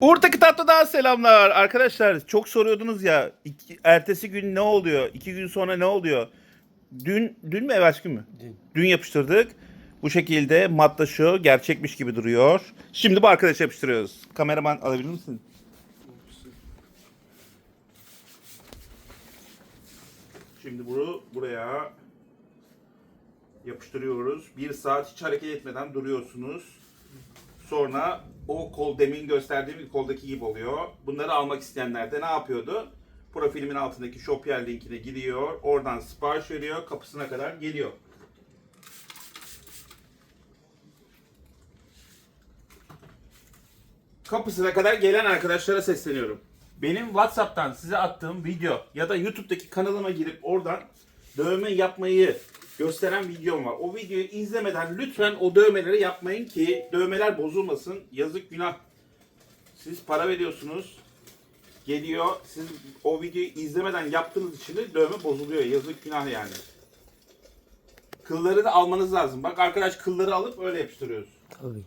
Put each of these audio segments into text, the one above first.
Uğur'taki tatlıdan selamlar. Arkadaşlar çok soruyordunuz ya iki- ertesi gün ne oluyor? iki gün sonra ne oluyor? Dün, dün mü evvelsi gün mü? Dün. Dün yapıştırdık. Bu şekilde matlaşıyor. Gerçekmiş gibi duruyor. Şimdi bu arkadaşı yapıştırıyoruz. Kameraman alabilir misin? Şimdi bunu buraya yapıştırıyoruz. Bir saat hiç hareket etmeden duruyorsunuz. Sonra o kol demin gösterdiğim koldaki gibi oluyor. Bunları almak isteyenler de ne yapıyordu? Profilimin altındaki Shopier linkine giriyor. Oradan sipariş veriyor. Kapısına kadar geliyor. Kapısına kadar gelen arkadaşlara sesleniyorum. Benim WhatsApp'tan size attığım video ya da YouTube'daki kanalıma girip oradan dövme yapmayı gösteren videom var. O videoyu izlemeden lütfen o dövmeleri yapmayın ki dövmeler bozulmasın. Yazık günah. Siz para veriyorsunuz. Geliyor. Siz o videoyu izlemeden yaptığınız için de dövme bozuluyor. Yazık günah yani. Kılları da almanız lazım. Bak arkadaş kılları alıp öyle yapıştırıyoruz. Tabii.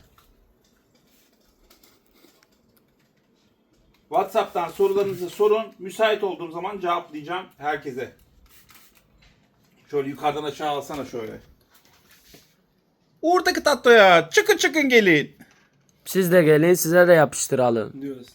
WhatsApp'tan sorularınızı sorun. Müsait olduğum zaman cevaplayacağım herkese. Şöyle yukarıdan aşağı alsana şöyle. Uğur'daki tatlıya çıkın çıkın gelin. Siz de gelin size de yapıştıralım. diyoruz.